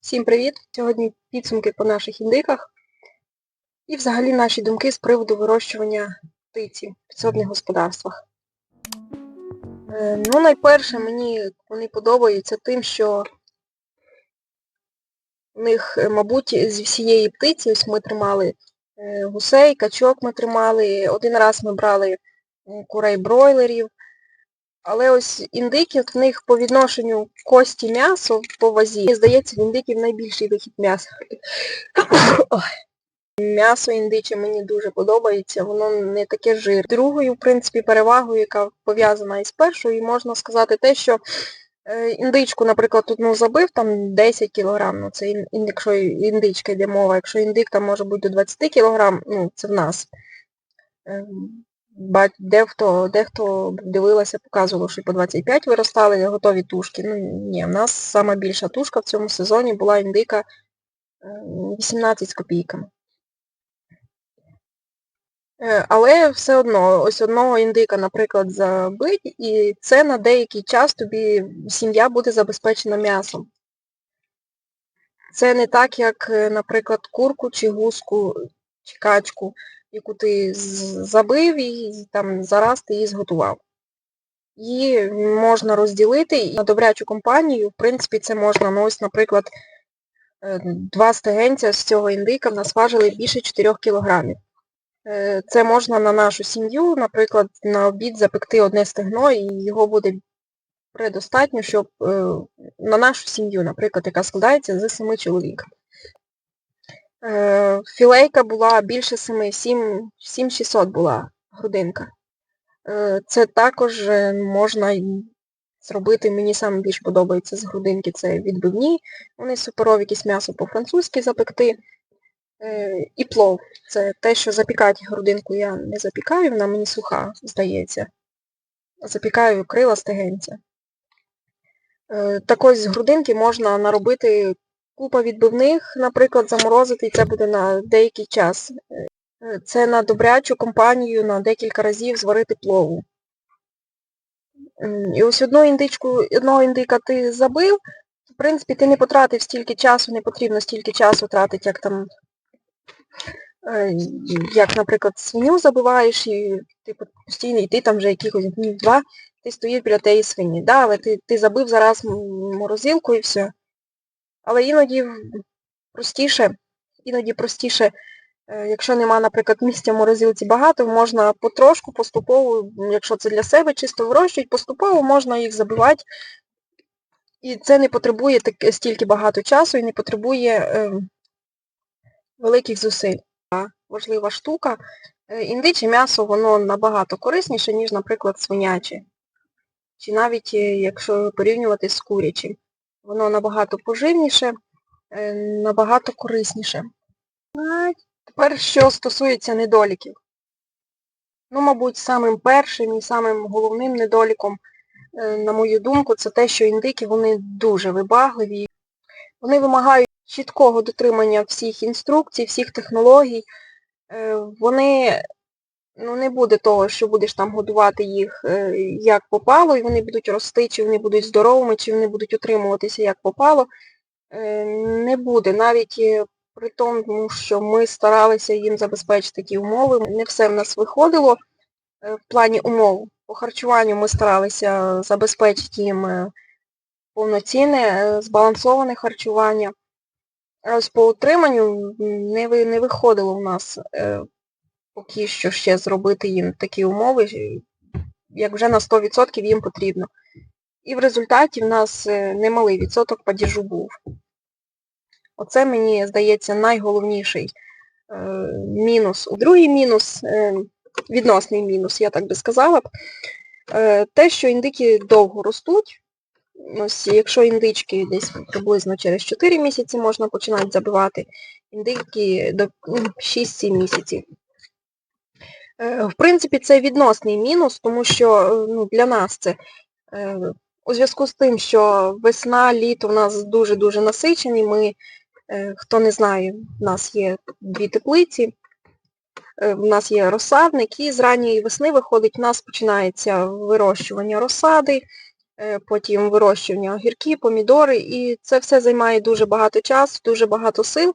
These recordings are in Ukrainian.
Всім привіт! Сьогодні підсумки по наших індиках і взагалі наші думки з приводу вирощування птиці в підсобних господарствах. Е, Ну, найперше, мені вони подобаються тим, що в них, е, мабуть, зі всієї птиці, ось ми тримали е, гусей, качок ми тримали, один раз ми брали курей бройлерів, але ось індиків в них по відношенню кості м'ясо по вазі, мені здається, в індиків найбільший вихід м'яса. М'ясо індиче мені дуже подобається, воно не таке жир. Другою, в принципі, перевагою, яка пов'язана із першою, можна сказати те, що е, індичку, наприклад, одну забив, там 10 кг, ну це якщо індичка йде мова, якщо індик там може бути до 20 кг, ну це в нас. Ем, дехто, дехто дивилася, показувало, що по 25 виростали готові тушки. Ну ні, в нас сама більша тушка в цьому сезоні була індика е, 18 з копійками. Е, Але все одно, ось одного індика, наприклад, забить, і це на деякий час тобі сім'я буде забезпечена м'ясом. Це не так, як, е, наприклад, курку чи гуску, чи качку, яку ти забив і там зараз ти її зготував. Її можна розділити і на добрячу компанію, в принципі, це можна, ну ось, наприклад, е, два стегенця з цього індика в нас важили більше 4 кілограмів. Е, Це можна на нашу сім'ю, наприклад, на обід запекти одне стегно, і його буде предостатньо, щоб е, на нашу сім'ю, наприклад, яка складається з семи чоловік. Е, Філейка була більше 7, 7, 7600 була грудинка. Е, Це також е, можна зробити, мені саме більш подобається з грудинки, це відбивні, вони суперові, якісь м'ясо по-французьки запекти. І плов. Це те, що запікати грудинку я не запікаю, вона мені суха, здається. Запікаю крила стегенця. Так ось з грудинки можна наробити купа відбивних, наприклад, заморозити, і це буде на деякий час. Е, Це на добрячу компанію на декілька разів зварити плову. І ось одну індичку, одного індика ти забив, в принципі, ти не потратив стільки часу, не потрібно стільки часу тратити, як там, е, як, наприклад, свиню забиваєш, і ти постійно, і ти там вже якихось днів два, ти стоїш біля тієї свині. Да, але ти, ти забив зараз морозилку і все. Але іноді простіше, іноді простіше, е, якщо нема, наприклад, місця в морозилці багато, можна потрошку, поступово, якщо це для себе чисто вирощують, поступово можна їх забивати. І це не потребує так, стільки багато часу і не потребує е, великих зусиль. Важлива штука. Е, Індиче м'ясо, воно набагато корисніше, ніж, наприклад, свиняче. Чи навіть, е, якщо порівнювати з курячим. Воно набагато поживніше, е, набагато корисніше. Тепер, що стосується недоліків. Ну, мабуть, самим першим і самим головним недоліком, е, на мою думку, це те, що індики, вони дуже вибагливі. Вони вимагають чіткого дотримання всіх інструкцій, всіх технологій. Е, Вони, ну не буде того, що будеш там годувати їх е, як попало, і вони будуть рости, чи вони будуть здоровими, чи вони будуть утримуватися як попало. Е, Не буде. Навіть е, при тому, що ми старалися їм забезпечити такі умови, не все в нас виходило в плані умов. По харчуванню ми старалися забезпечити їм повноцінне, збалансоване харчування. Ось по утриманню не, не виходило в нас поки що ще зробити їм такі умови, як вже на 100% їм потрібно. І в результаті в нас е, немалий відсоток падіжу був. Оце, мені здається, найголовніший е, мінус. Другий мінус, е, відносний мінус, я так би сказала е, те, що індики довго ростуть. Ось, якщо індички десь приблизно через 4 місяці можна починати забивати, індики до ну, 6-7 місяців. Е, В принципі, це відносний мінус, тому що е, ну, для нас це е, у зв'язку з тим, що весна, літо в нас дуже-дуже насичені. Ми, хто не знає, в нас є дві теплиці, в нас є розсадник, і з ранньої весни виходить, у нас починається вирощування розсади, потім вирощування огірки, помідори, і це все займає дуже багато часу, дуже багато сил.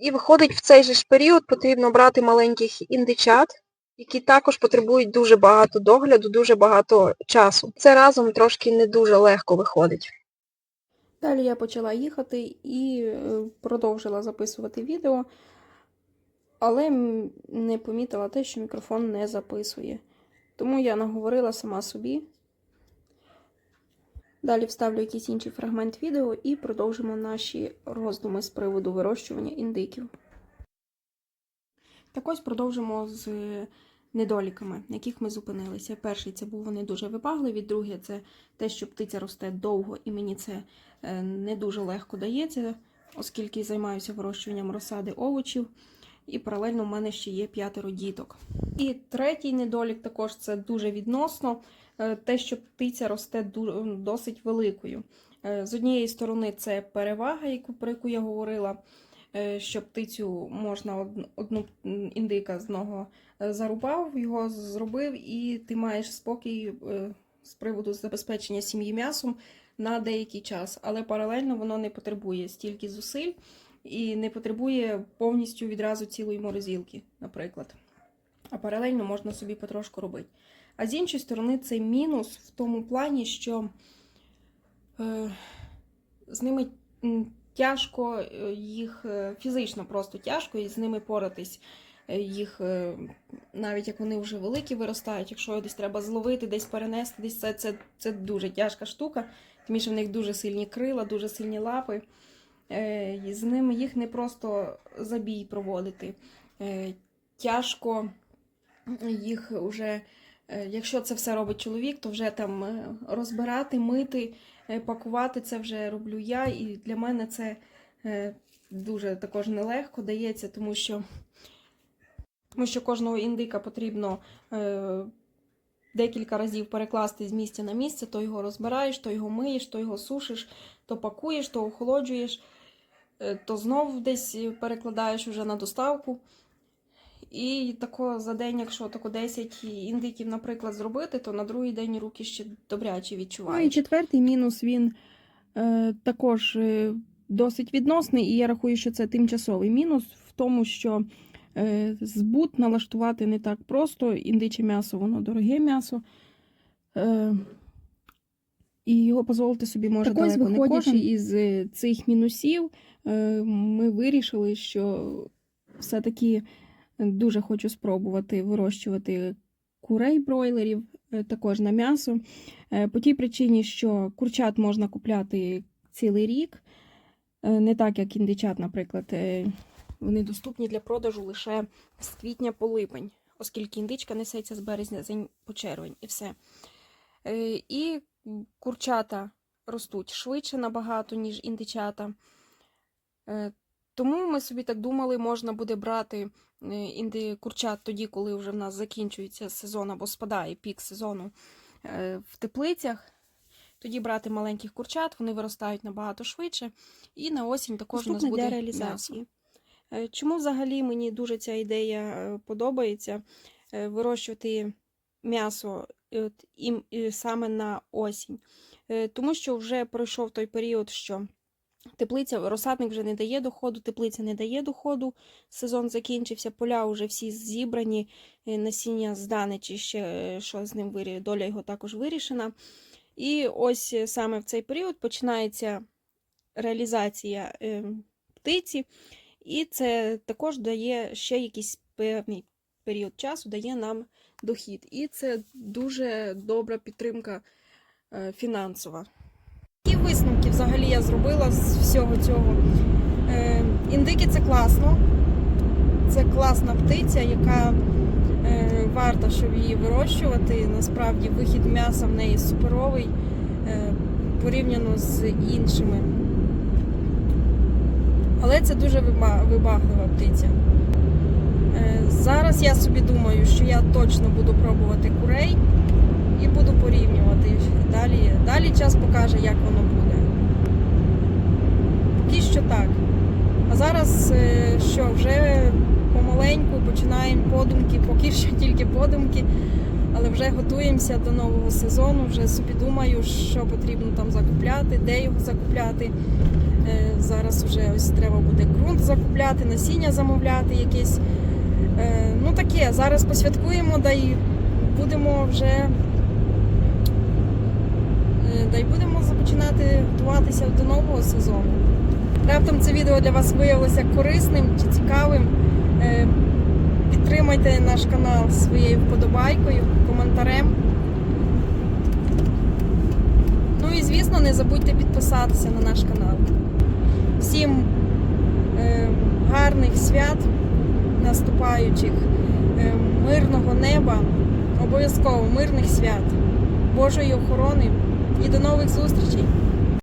І виходить, в цей же ж період потрібно брати маленьких індичат, які також потребують дуже багато догляду, дуже багато часу. Це разом трошки не дуже легко виходить. Далі я почала їхати і е, продовжила записувати відео, але не помітила те, що мікрофон не записує. Тому я наговорила сама собі. Далі вставлю якийсь інший фрагмент відео і продовжимо наші роздуми з приводу вирощування індиків. Так ось продовжимо з недоліками, на яких ми зупинилися. Перший це був вони дуже вибагливі, друге це те, що птиця росте довго, і мені це е, не дуже легко дається, оскільки займаюся вирощуванням розсади овочів, і паралельно в мене ще є п'ятеро діток. І третій недолік також це дуже відносно е, те, що птиця росте досить великою. Е, З однієї сторони, це перевага, про яку я говорила, що птицю можна одну індика з одного е, зарубав, його зробив, і ти маєш спокій е, з приводу забезпечення сім'ї м'ясом на деякий час. Але паралельно воно не потребує стільки зусиль і не потребує повністю відразу цілої морозилки, наприклад. А паралельно можна собі потрошку робити. А з іншої сторони, це мінус в тому плані, що е, з ними тяжко е, їх е, фізично просто тяжко і з ними поратись. Е, Їх навіть як вони вже великі виростають, якщо десь треба зловити, десь перенести, десь це, це, це дуже тяжка штука, тому що в них дуже сильні крила, дуже сильні лапи. З ними їх не просто забій проводити. Тяжко їх вже, якщо це все робить чоловік, то вже там розбирати, мити, пакувати це вже роблю я. І для мене це е, дуже також нелегко дається, тому що, тому що кожного індика потрібно е, декілька разів перекласти з місця на місце, то його розбираєш, то його миєш, то його сушиш, то пакуєш, то охолоджуєш, е, то знов десь перекладаєш вже на доставку. І тако за день, якщо тако 10 індиків, наприклад, зробити, то на другий день руки ще добряче Ну і четвертий мінус він е, також е, досить відносний, і я рахую, що це тимчасовий мінус в тому, що е, збут налаштувати не так просто. Індиче м'ясо, воно дороге м'ясо. Е, і його дозволити собі може Так ось, далеко не кожен. із е, цих мінусів, е, ми вирішили, що все-таки дуже хочу спробувати вирощувати курей бройлерів, е, також на м'ясо. Е, По тій причині, що курчат можна купляти цілий рік, е, не так як індичат, наприклад. Вони доступні для продажу лише з квітня по липень, оскільки індичка несеться з березня по червень і все. І курчата ростуть швидше набагато, ніж індичата. Тому ми собі так думали, можна буде брати е, інди курчат тоді, коли вже в нас закінчується сезон або спадає пік сезону е, в теплицях. Тоді брати маленьких курчат, вони виростають набагато швидше. І на осінь також у нас буде для реалізації. Е, Чому взагалі мені дуже ця ідея подобається вирощувати м'ясо саме на осінь? Тому що вже пройшов той період, що теплиця, розсадник вже не дає доходу, теплиця не дає доходу, сезон закінчився, поля вже всі зібрані, е, насіння здане, чи ще е, що з ним вирі... доля його також вирішена. І ось е, саме в цей період починається реалізація е, птиці. І це також дає ще якийсь певний період часу, дає нам дохід. І це дуже добра підтримка фінансова. Які взагалі я зробила з всього цього? Е, індики це класно. Це класна птиця, яка е, варта, щоб її вирощувати. Насправді вихід м'яса в неї суперовий е, порівняно з іншими. Але це дуже вибаглива птиця. Зараз я собі думаю, що я точно буду пробувати курей і буду порівнювати. Далі, далі час покаже, як воно буде. Поки що так. А зараз е, що, вже помаленьку починаємо подумки, поки що тільки подумки але вже готуємося до нового сезону. Вже собі думаю, що потрібно там закупляти, де його закупляти. Е, Зараз вже ось треба буде ґрунт закупляти, насіння замовляти якесь. Е, Ну таке, зараз посвяткуємо, да й будемо вже. Да й будемо починати готуватися до нового сезону. Раптом це відео для вас виявилося корисним чи цікавим. Е, Підтримайте наш канал своєю вподобайкою, коментарем. Ну і звісно, не забудьте підписатися на наш канал. Всім е, гарних свят наступаючих, е, мирного неба, обов'язково мирних свят, Божої охорони і до нових зустрічей!